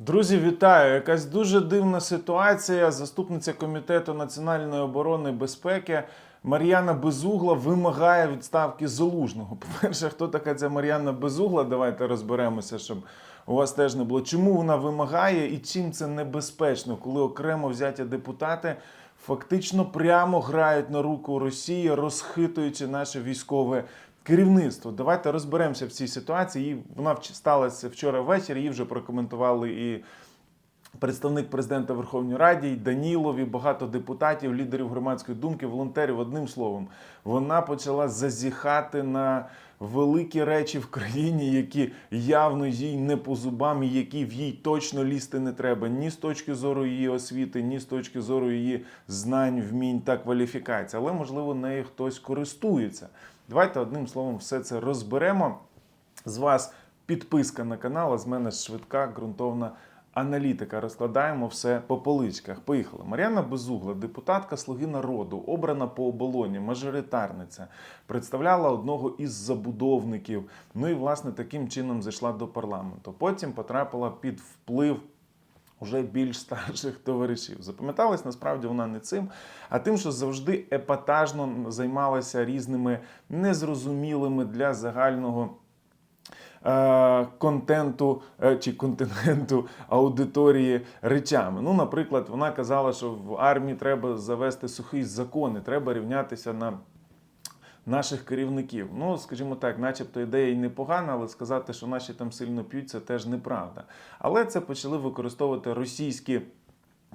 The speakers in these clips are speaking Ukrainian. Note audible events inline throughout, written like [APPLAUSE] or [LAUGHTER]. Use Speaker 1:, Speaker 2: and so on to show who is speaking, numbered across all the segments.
Speaker 1: Друзі, вітаю! Якась дуже дивна ситуація. Заступниця комітету національної оборони і безпеки Мар'яна Безугла вимагає відставки залужного. [LAUGHS] По-перше, хто така ця Мар'яна Безугла? Давайте розберемося, щоб у вас теж не було. Чому вона вимагає і чим це небезпечно, коли окремо взяті депутати фактично прямо грають на руку Росії, розхитуючи наше військове керівництво. Давайте розберемося в цій ситуації. І Вона сталася вчора ввечері. Її вже прокоментували і представник президента Верховної Раді, і Данілов, і багато депутатів, лідерів громадської думки, волонтерів. Одним словом, вона почала зазіхати на великі речі в країні, які явно їй не по зубам, і які в їй точно лізти не треба ні з точки зору її освіти, ні з точки зору її знань, вмінь та кваліфікації. Але можливо нею хтось користується. Давайте одним словом все це розберемо. З вас підписка на канал, а з мене швидка ґрунтовна аналітика. Розкладаємо все по поличках. Поїхали. Мар'яна Безугла, депутатка Слуги народу, обрана по оболоні, мажоритарниця, представляла одного із забудовників. Ну і власне таким чином зайшла до парламенту. Потім потрапила під вплив уже більш старших товаришів. Запам'яталась насправді вона не цим, а тим, що завжди епатажно займалася різними незрозумілими для загального. е, Контенту е, чи континенту аудиторії речами. Ну, наприклад, вона казала, що в армії треба завести сухий закон, і треба рівнятися на наших керівників. Ну, скажімо так, начебто ідея і непогана, але сказати, що наші там сильно п'ють, це теж неправда. Але це почали використовувати російські.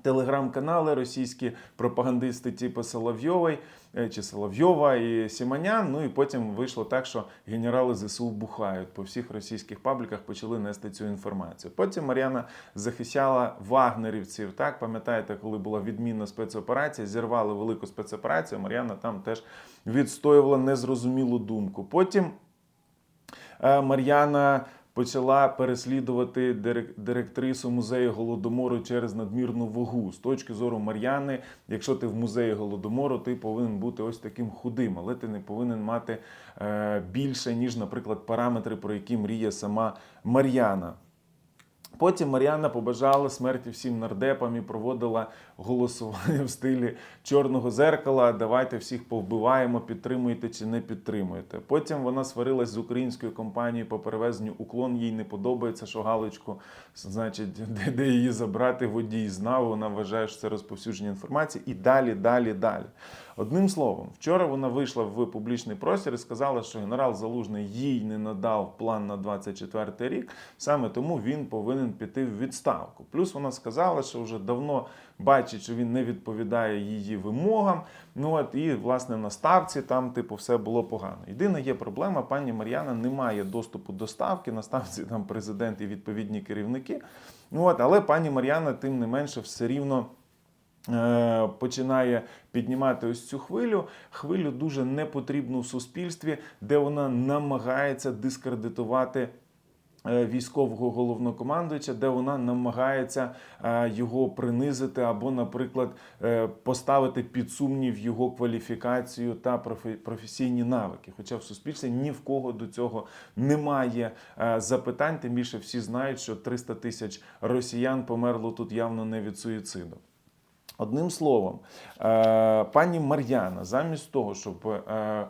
Speaker 1: Телеграм-канали, російські пропагандисти, типу Соловйової е, чи Соловйова і Сіманян. Ну і потім вийшло так, що генерали ЗСУ бухають. По всіх російських пабліках почали нести цю інформацію. Потім Мар'яна захищала вагнерівців. Так, пам'ятаєте, коли була відмінна спецоперація, зірвали велику спецоперацію. Мар'яна там теж відстоювала незрозумілу думку. Потім е, Мар'яна почала переслідувати дирек- директрису музею голодомору через надмірну вагу. З точки зору Мар'яни, якщо ти в музеї голодомору, ти повинен бути ось таким худим, але ти не повинен мати е, більше, ніж, наприклад, параметри, про які мріє сама Мар'яна. Потім Мар'яна побажала смерті всім нардепам і проводила голосування в стилі чорного зеркала. Давайте всіх повбиваємо, підтримуєте чи не підтримуєте. Потім вона сварилась з українською компанією по перевезенню уклон. Їй не подобається, що галочку, значить, де, де її забрати водій знав. Вона вважає, що це розповсюдження інформації. І далі, далі, далі. Одним словом, вчора вона вийшла в публічний простір і сказала, що генерал Залужний їй не надав план на 24 рік. Саме тому він повинен піти в відставку. Плюс вона сказала, що вже давно бачить, що він не відповідає її вимогам. Ну от і власне на ставці там, типу, все було погано. Єдина є проблема, пані Мар'яна не має доступу до ставки. На ставці там президент і відповідні керівники. Ну от, але пані Мар'яна, тим не менше, все рівно. Е, Починає піднімати ось цю хвилю, хвилю дуже непотрібну в суспільстві, де вона намагається дискредитувати е, військового головнокомандуюча, де вона намагається е, його принизити або, наприклад, поставити під сумнів його кваліфікацію та професійні навики. Хоча в суспільстві ні в кого до цього немає запитань, тим більше всі знають, що 300 тисяч росіян померло тут явно не від суїциду. Одним словом, е, пані Мар'яна, замість того, щоб е,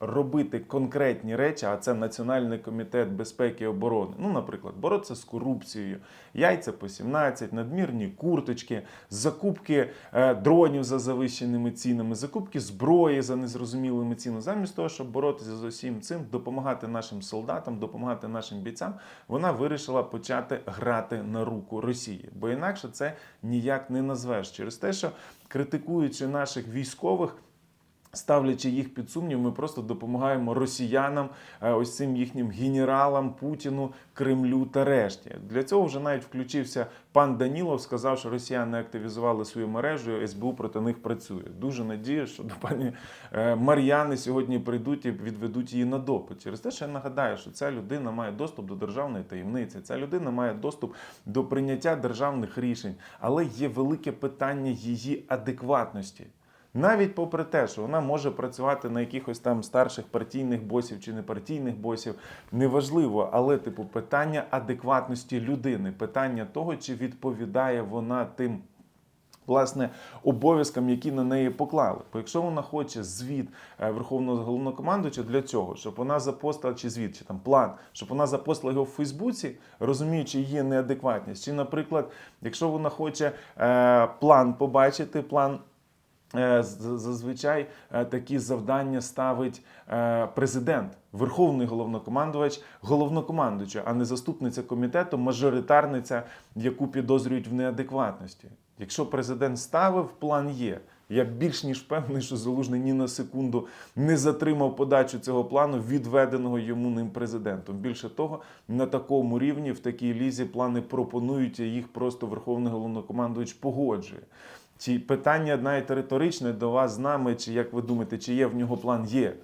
Speaker 1: робити конкретні речі, а це Національний комітет безпеки і оборони, ну, наприклад, боротися з корупцією, яйця по 17, надмірні курточки, закупки е, дронів за завищеними цінами, закупки зброї за незрозумілими цінами. Замість того, щоб боротися з усім цим, допомагати нашим солдатам, допомагати нашим бійцям, вона вирішила почати грати на руку Росії. Бо інакше це ніяк не назвеш через те, що критикуючи наших військових. Ставлячи їх під сумнів, ми просто допомагаємо росіянам, е, ось цим їхнім генералам, Путіну, Кремлю та решті. Для цього вже навіть включився пан Данілов, сказав, що росіяни активізували свою мережу, СБУ проти них працює. Дуже надію, що до пані е, Мар'яни сьогодні прийдуть і відведуть її на допит. Через те, що я нагадаю, що ця людина має доступ до державної таємниці, ця людина має доступ до прийняття державних рішень, але є велике питання її адекватності. Навіть попри те, що вона може працювати на якихось там старших партійних босів чи непартійних босів, неважливо, але типу питання адекватності людини, питання того, чи відповідає вона тим власне обов'язкам, які на неї поклали. Бо якщо вона хоче звіт е, Верховного головнокомандуюча для цього, щоб вона запостила чи звіт, чи там план, щоб вона запостила його в Фейсбуці, розуміючи її неадекватність, чи, наприклад, якщо вона хоче е, план побачити, план. Е, Зазвичай е, такі завдання ставить е, президент, верховний головнокомандувач, головнокомандуюча, а не заступниця комітету, мажоритарниця, яку підозрюють в неадекватності. Якщо президент ставив, план є. Я більш ніж впевнений, що залужний ні на секунду не затримав подачу цього плану, відведеного йому ним президентом. Більше того, на такому рівні, в такій лізі, плани пропонують, а їх просто верховний головнокомандувач погоджує. Ці питання навіть риторичне до вас з нами, чи як ви думаєте, чи є в нього план? Є.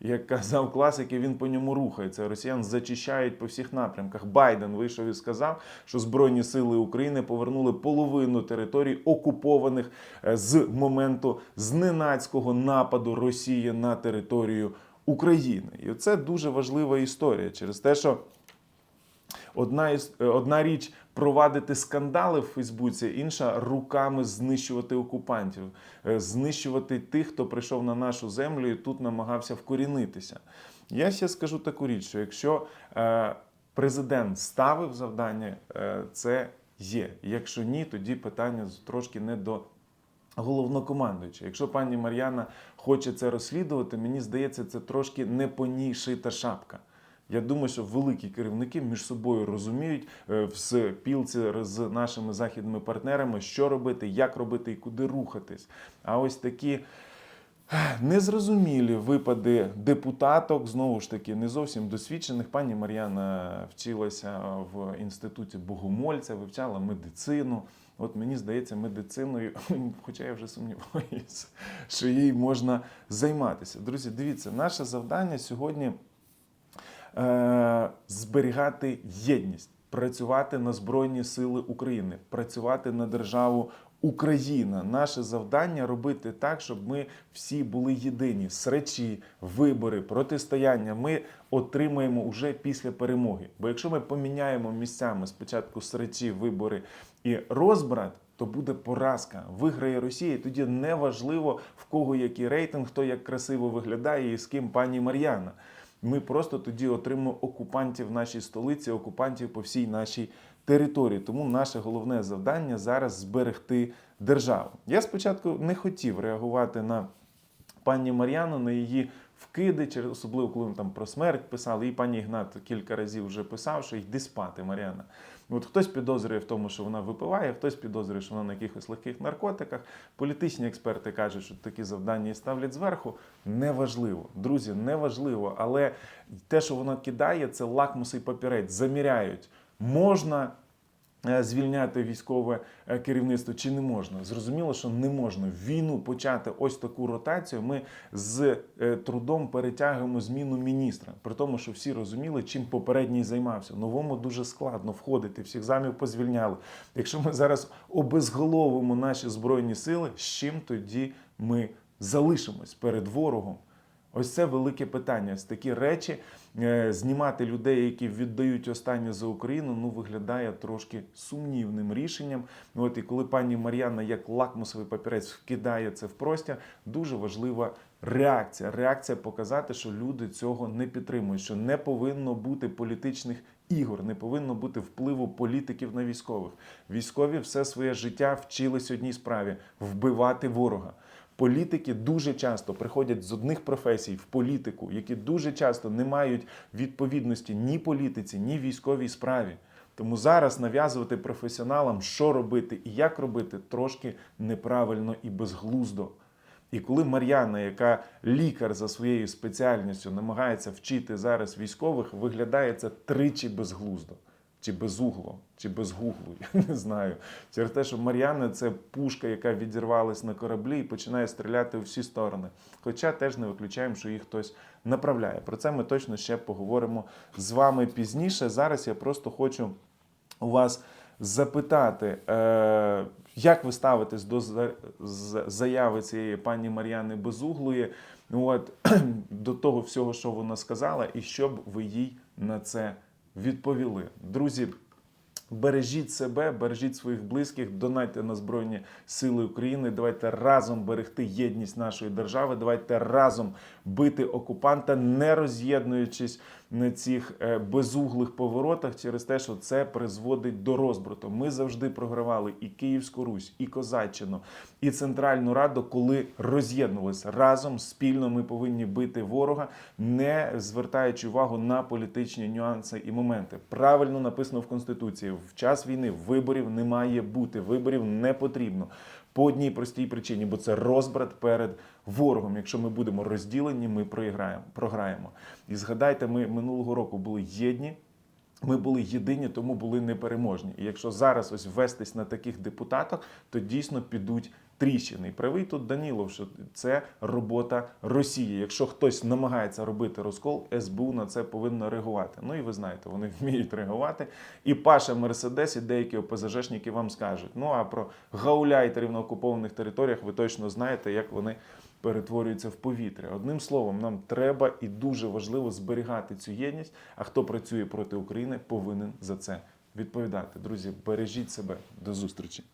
Speaker 1: Як казав класики, він по ньому рухається. Росіян зачищають по всіх напрямках. Байден вийшов і сказав, що Збройні сили України повернули половину територій, окупованих е, з моменту зненацького нападу Росії на територію України. І це дуже важлива історія через те, що Одна, е, одна річ провадити скандали в Фейсбуці, інша руками знищувати окупантів, е, знищувати тих, хто прийшов на нашу землю і тут намагався вкорінитися. Я ще скажу таку річ, що якщо е, президент ставив завдання, е, це є. Якщо ні, тоді питання трошки не до головнокомандуюча. Якщо пані Мар'яна хоче це розслідувати, мені здається, це трошки не по ній шита шапка. Я думаю, що великі керівники між собою розуміють е, в спілці з нашими західними партнерами, що робити, як робити і куди рухатись. А ось такі незрозумілі випади депутаток, знову ж таки, не зовсім досвідчених. Пані Мар'яна вчилася в інституті Богомольця, вивчала медицину. От мені здається, медициною, [LAUGHS] хоча я вже сумніваюся, що їй можна займатися. Друзі, дивіться, наше завдання сьогодні е, зберігати єдність, працювати на Збройні Сили України, працювати на державу Україна. Наше завдання робити так, щоб ми всі були єдині. Сречі, вибори, протистояння ми отримаємо уже після перемоги. Бо якщо ми поміняємо місцями спочатку сречі, вибори і розбрат. То буде поразка. Виграє Росія. і Тоді не важливо в кого який рейтинг, хто як красиво виглядає і з ким пані Мар'яна. Ми просто тоді отримаємо окупантів в нашій столиці, окупантів по всій нашій території. Тому наше головне завдання зараз зберегти державу. Я спочатку не хотів реагувати на пані Мар'яну, на її вкиди, через особливо коли там про смерть писали, і пані Ігнат кілька разів вже писав, що йди спати, Мар'яна. От хтось підозрює в тому, що вона випиває, хтось підозрює, що вона на якихось легких наркотиках. Політичні експерти кажуть, що такі завдання їй ставлять зверху. Неважливо, друзі, неважливо. Але те, що вона кидає, це лакмусий папірець. Заміряють, можна звільняти військове е, керівництво чи не можна. Зрозуміло, що не можна. Війну почати ось таку ротацію. Ми з е, трудом перетягуємо зміну міністра, при тому, що всі розуміли, чим попередній займався. Новому дуже складно входити. Всіх замів позвільняли. Якщо ми зараз обезголовимо наші збройні сили, з чим тоді ми залишимось перед ворогом? Ось це велике питання. Ось такі речі е, знімати людей, які віддають останнє за Україну, ну виглядає трошки сумнівним рішенням. От і коли пані Мар'яна як лакмусовий папірець вкидає це в простір, дуже важлива реакція. Реакція показати, що люди цього не підтримують, що не повинно бути політичних ігор, не повинно бути впливу політиків на військових. Військові все своє життя вчились одній справі вбивати ворога. Політики дуже часто приходять з одних професій в політику, які дуже часто не мають відповідності ні політиці, ні військовій справі. Тому зараз нав'язувати професіоналам, що робити і як робити, трошки неправильно і безглуздо. І коли Мар'яна, яка лікар за своєю спеціальністю, намагається вчити зараз військових, виглядає це тричі безглуздо. Чи безугло, чи без гуглу, [LAUGHS] я не знаю. Через те, що Мар'яна це пушка, яка відірвалась на кораблі і починає стріляти у всі сторони. Хоча теж не виключаємо, що їх хтось направляє. Про це ми точно ще поговоримо з вами пізніше. Зараз я просто хочу у вас запитати, е, Як ви ставитесь до заяви цієї пані Мар'яни Безуглої? От [CLEARS THROAT] до того всього, що вона сказала, і що б ви їй на це відповіли? Друзі, Бережіть себе, бережіть своїх близьких, донайте на Збройні Сили України. Давайте разом берегти єдність нашої держави. Давайте разом бити окупанта, не роз'єднуючись на цих е, безуглих поворотах через те, що це призводить до розбрату. Ми завжди програвали і Київську Русь, і Козаччину, і Центральну Раду, коли роз'єднувалися разом спільно. Ми повинні бити ворога, не звертаючи увагу на політичні нюанси і моменти. Правильно написано в Конституції: в час війни виборів не має бути. Виборів не потрібно. По одній простій причині, бо це розбрат перед ворогом. Якщо ми будемо розділені, ми програємо програємо. І згадайте, ми минулого року були єдні. Ми були єдині, тому були непереможні. І якщо зараз ось вестись на таких депутатах, то дійсно підуть тріщини. Правий тут Данілов, що це робота Росії. Якщо хтось намагається робити розкол, СБУ на це повинно реагувати. Ну і ви знаєте, вони [LAUGHS] вміють реагувати. І Паша Мерседес, і деякі ОПЗЖшники вам скажуть. Ну а про гауляйтерів на окупованих територіях ви точно знаєте, як вони перетворюються в повітря. Одним словом, нам треба і дуже важливо зберігати цю єдність. А хто працює проти України, повинен за це відповідати. Друзі, бережіть себе. До зустрічі.